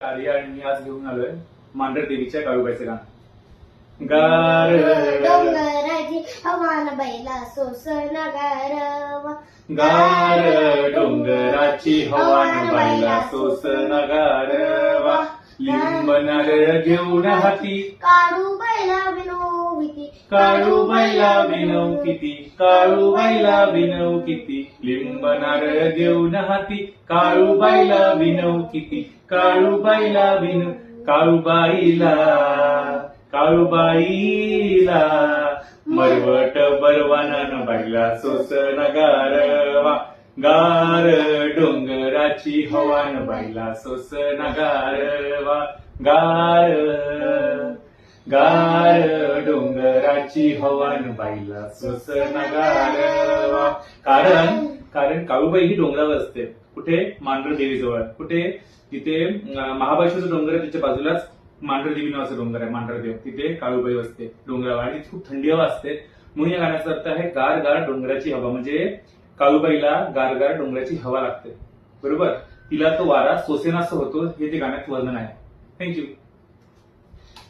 कार्य आणि मी आज घेऊन आलोय मांढर देवीच्या काळूबाईचं गाणं गार डोंगराची हवान बैला सोसन गारवा. गार डोंगराची हवान नगारवा लिंब नारळ घेऊन हाती. काळू बैला विनोविती काळू बाईला विनव किती काळू बाईला विनव किती लिंब नारळ घेऊन हाती काळू बाईला विनव किती काळू बाईला विनव काळूबाईला काळूबाईला मरवट बलवानानं बाईला सोसन गारवा गार डोंगराची हवान बाईला सोस गारवा गार गार डोंगराची हवान बाईला सोस गारवा कारण कारण काळूबाई ही डोंगरावर असते. कुठे? मांढर देवीजवळ. कुठे? तिथे महाबळेश्वरचं डोंगर आहे त्याच्या बाजूलाच मांढर देवी नावाचं डोंगर आहे मांढरदेव तिथे काळूबाई असते डोंगरावर आणि खूप थंडी हवा असते. म्हणून या गाण्याचा अर्थ आहे गार गार डोंगराची हवा. म्हणजे काळूबाईला गार गार डोंगराची हवा लागते. बरोबर? तिला तो वारा सोसेनासा होतो हे ते गाण्यात वर्णन आहे. थँक्यू